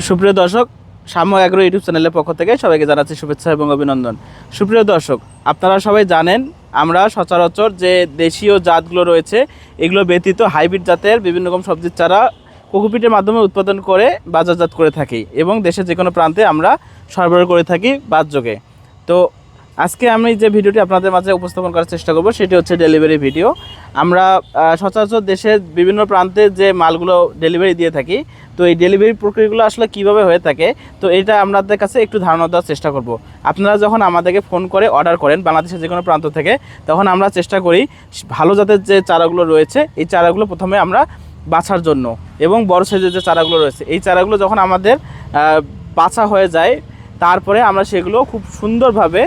সুপ্রিয় দর্শক, সাম্য এগ্রো ইউটিউব চ্যানেলের পক্ষ থেকে সবাইকে জানাচ্ছি শুভেচ্ছা এবং অভিনন্দন। সুপ্রিয় দর্শক, আপনারা সবাই জানেন, আমরা সচরাচর যে দেশীয় জাতগুলো রয়েছে, এগুলো ব্যতীত হাইব্রিড জাতের বিভিন্ন রকম সবজির চারা কোকোপিটের মাধ্যমে উৎপাদন করে বাজারজাত করে থাকি এবং দেশের যে কোনো প্রান্তে আমরা সরবরাহ করে থাকি বাদযোগে তো আজকে আমি যে ভিডিওটি আপনাদের মাঝে উপস্থাপন করার চেষ্টা করব, সেটি হচ্ছে ডেলিভারি ভিডিও আমরা সচরাচর দেশের বিভিন্ন প্রান্তে যে মালগুলো ডেলিভারি দিয়ে থাকি, তো এই ডেলিভারি প্রক্রিয়াগুলো আসলে কীভাবে হয়ে থাকে, তো এটা আপনাদের কাছে একটু ধারণা দেওয়ার চেষ্টা করব। আপনারা যখন আমাদেরকে ফোন করে অর্ডার করেন বাংলাদেশের যে কোনো প্রান্ত থেকে, তখন আমরা চেষ্টা করি ভালো জাতের যে চারাগুলো রয়েছে, এই চারাগুলো প্রথমে আমরা বাছার জন্য এবং বড় সাইজের যে চারাগুলো রয়েছে, এই চারাগুলো যখন আমাদের বাছা হয়ে যায়, তারপরে আমরা সেগুলো খুব সুন্দরভাবে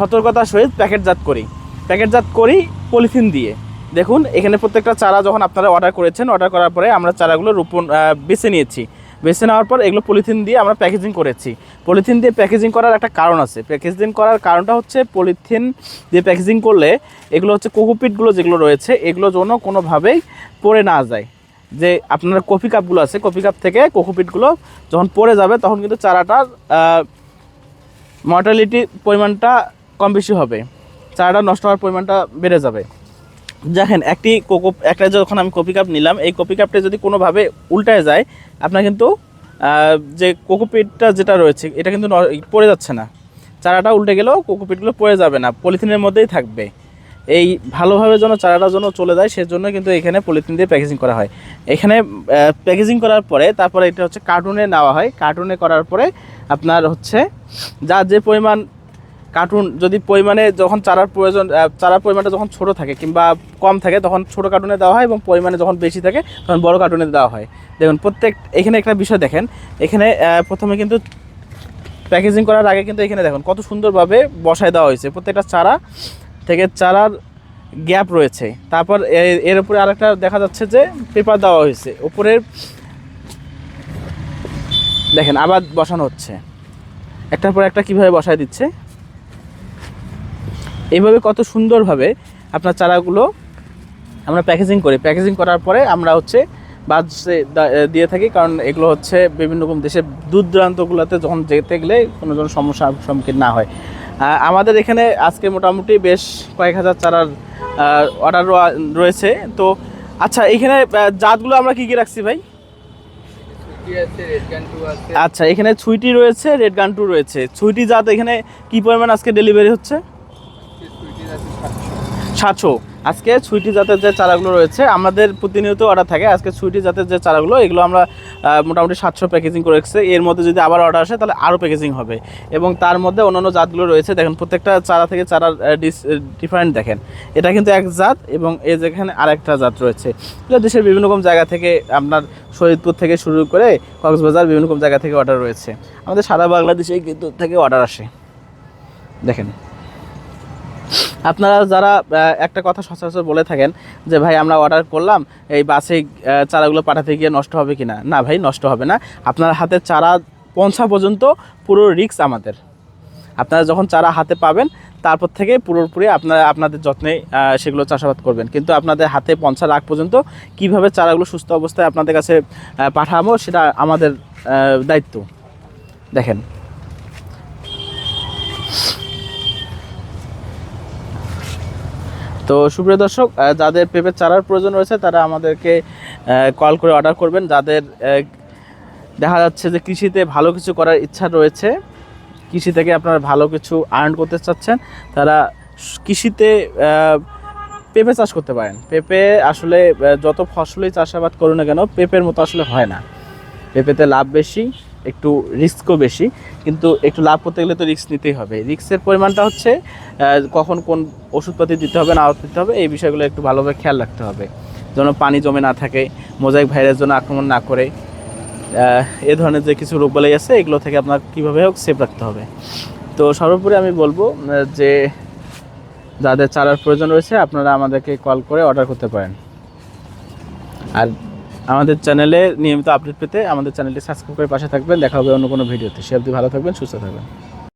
সতর্কতার সহিত প্যাকেটজাত করি। প্যাকেটজাত করি পলিথিন দিয়ে। দেখুন, এখানে প্রত্যেকটা চারা যখন আপনারা অর্ডার করেছেন অর্ডার করার পরে আমরা চারাগুলো রোপণ বেছে নিয়েছি। বেছে নেওয়ার পর এগুলো পলিথিন দিয়ে আমরা প্যাকেজিং করেছি। পলিথিন দিয়ে প্যাকেজিং করার একটা কারণ আছে। প্যাকেজিং করার কারণটা হচ্ছে পলিথিন দিয়ে প্যাকেজিং করলে এগুলো হচ্ছে কোকোপিটগুলো যেগুলো রয়েছে, এগুলো যেন কোনোভাবেই পড়ে না যায়। যে আপনার কফি কাপগুলো আছে, কফি কাপ থেকে কোকোপিটগুলো যখন পড়ে যাবে, তখন কিন্তু চারাটার মর্টালিটির পরিমাণটা কম বেশি হবে। চারাটা নষ্ট হওয়ার পরিমাণটা বেড়ে যাবে। দেখেন, একটি কোকো, একটা যখন আমি কপি কাপ নিলাম, এই কপি কাপটা যদি কোনোভাবে উল্টায় যায়, আপনার কিন্তু যে কোকোপিটটা যেটা রয়েছে, এটা কিন্তু পড়ে যাচ্ছে না। চারাটা উল্টে গেলেও কোকোপিটগুলো পড়ে যাবে না, পলিথিনের মধ্যেই থাকবে। এই ভালোভাবে যেন চারাটা যেন চলে যায়, সেজন্য কিন্তু এখানে পলিথিন দিয়ে প্যাকেজিং করা হয়। এখানে প্যাকেজিং করার পরে, তারপরে এটা হচ্ছে কার্টুনে নেওয়া হয়। কার্টুনে করার পরে আপনার হচ্ছে, যা যে পরিমাণ কার্টুন যদি পরিমাণে যখন চারার প্রয়োজন চারার পরিমাণটা যখন ছোট থাকে কিংবা কম থাকে, তখন ছোট কার্টুনে দেওয়া হয় এবং পরিমাণে যখন বেশি থাকে, তখন বড় কার্টুনে দেওয়া হয়। দেখুন, প্রত্যেক, এখানে একটা বিষয় দেখেন। এখানে প্রথমে কিন্তু প্যাকেজিং করার আগে কিন্তু এখানে দেখুন কত সুন্দরভাবে বসায় দেওয়া হয়েছে। প্রত্যেকটা চারা থেকে চারার গ্যাপ রয়েছে। তারপর এর উপরে আরেকটা দেখা যাচ্ছে যে পেপার দেওয়া হয়েছে। উপরে দেখেন আবার বসানো হচ্ছে। একটার পর একটা কীভাবে বসায় দিচ্ছে? এইভাবে কত সুন্দরভাবে আপনার চারাগুলো আমরা প্যাকেজিং করি। প্যাকেজিং করার পরে আমরা হচ্ছে বাজে দিয়ে থাকি কারণ এগুলো হচ্ছে বিভিন্ন রকম দেশের দূর দূরান্তগুলোতে যখন যেতে গেলে কোনো ধরনের সমস্যার সম্মুখীন না হয়। আমাদের এখানে আজকে মোটামুটি বেশ কয়েক হাজার চারার অর্ডার রয়েছে। তো আচ্ছা এখানে জাতগুলো আমরা কি কি রাখছি ভাই? ছুটি আছে রেড গান আচ্ছা এখানে ছুইটি রয়েছে রেড গান টু রয়েছে। ছুইটি জাত এখানে কি পরিমাণ আজকে ডেলিভারি হচ্ছে? সাতশো। আজকে ছুইটি জাতের যে চারাগুলো রয়েছে, আমাদের প্রতিনিয়ত অর্ডার থাকে। আজকে ছুইটি জাতের যে চারাগুলো, এগুলো আমরা মোটামুটি সাতশো প্যাকেজিং করে রেখেছি। এর মধ্যে যদি আবার অর্ডার আসে, তাহলে আরও প্যাকেজিং হবে। এবং তার মধ্যে অন্যান্য জাতগুলো রয়েছে। দেখেন, প্রত্যেকটা চারা থেকে চারার ডিফারেন্ট দেখেন। এটা কিন্তু এক জাত এবং এই যেখানে আরেকটা জাত রয়েছে। দেশের বিভিন্ন রকম জায়গা থেকে আপনার শহীদপুর থেকে শুরু করে কক্সবাজার বিভিন্ন রকম জায়গা থেকে অর্ডার রয়েছে। আমাদের সারা বাংলাদেশে কিন্তু থেকে অর্ডার আসে। দেখেন। আপনারা যারা একটা কথা সচরাচর বলে থাকেন যে, ভাই, আমরা অর্ডার করলাম, এই বাসে চারাগুলো পাঠাতে গিয়ে নষ্ট হবে কি না না ভাই, নষ্ট হবে না। আপনার হাতে চারা পৌঁছা পর্যন্ত পুরো রিস্ক আমাদের। আপনারা যখন চারা হাতে পাবেন, তারপর থেকে পুরোপুরি আপনারা, আপনাদের যত্নে সেগুলো চাষাবাদ করবেন। কিন্তু আপনাদের হাতে পৌঁছার আগ পর্যন্ত কীভাবে চারাগুলো সুস্থ অবস্থায় আপনাদের কাছে পাঠাবো, সেটা আমাদের দায়িত্ব। দেখেন। তো সুপ্রিয় দর্শক যাদের পেঁপের চারার প্রয়োজন রয়েছে, তারা আমাদেরকে কল করে অর্ডার করবেন। যাদের দেখা যাচ্ছে যে কৃষিতে ভালো কিছু করার ইচ্ছা রয়েছে, কৃষি থেকে আপনারা ভালো কিছু আর্ন করতে চাচ্ছেন, তারা কৃষিতে পেঁপে চাষ করতে পারেন। পেঁপে আসলে যত ফসলই চাষাবাদ করুন না কেন, পেঁপের মতো আসলে হয় না। পেঁপেতে লাভ বেশি একটু রিস্কও বেশি, কিন্তু একটু লাভ করতে গেলে তো রিস্ক নিতেই হবে। রিস্কের পরিমাণটা হচ্ছে কখন কোন ওষুধপাতি দিতে হবে, না দিতে হবে, এই বিষয়গুলো একটু ভালোভাবে খেয়াল রাখতে হবে। যেন পানি জমে না থাকে মোজাইক ভাইরাস যেন আক্রমণ না করে এ ধরনের যে কিছু রোগবালাই আছে, এগুলো থেকে আপনার কীভাবে হোক সেফ রাখতে হবে। তো সর্বোপরি আমি বলব যে যাদের চারার প্রয়োজন রয়েছে, আপনারা আমাদেরকে কল করে অর্ডার করতে পারেন। আর আমাদের চ্যানেলে নিয়মিত আপডেট পেতে আমাদের চ্যানেলটি সাবস্ক্রাইব করে পাশে থাকবেন। দেখা হবে অন্য কোনো ভিডিওতে সে অবধি ভালো থাকবেন, সুস্থ থাকবেন।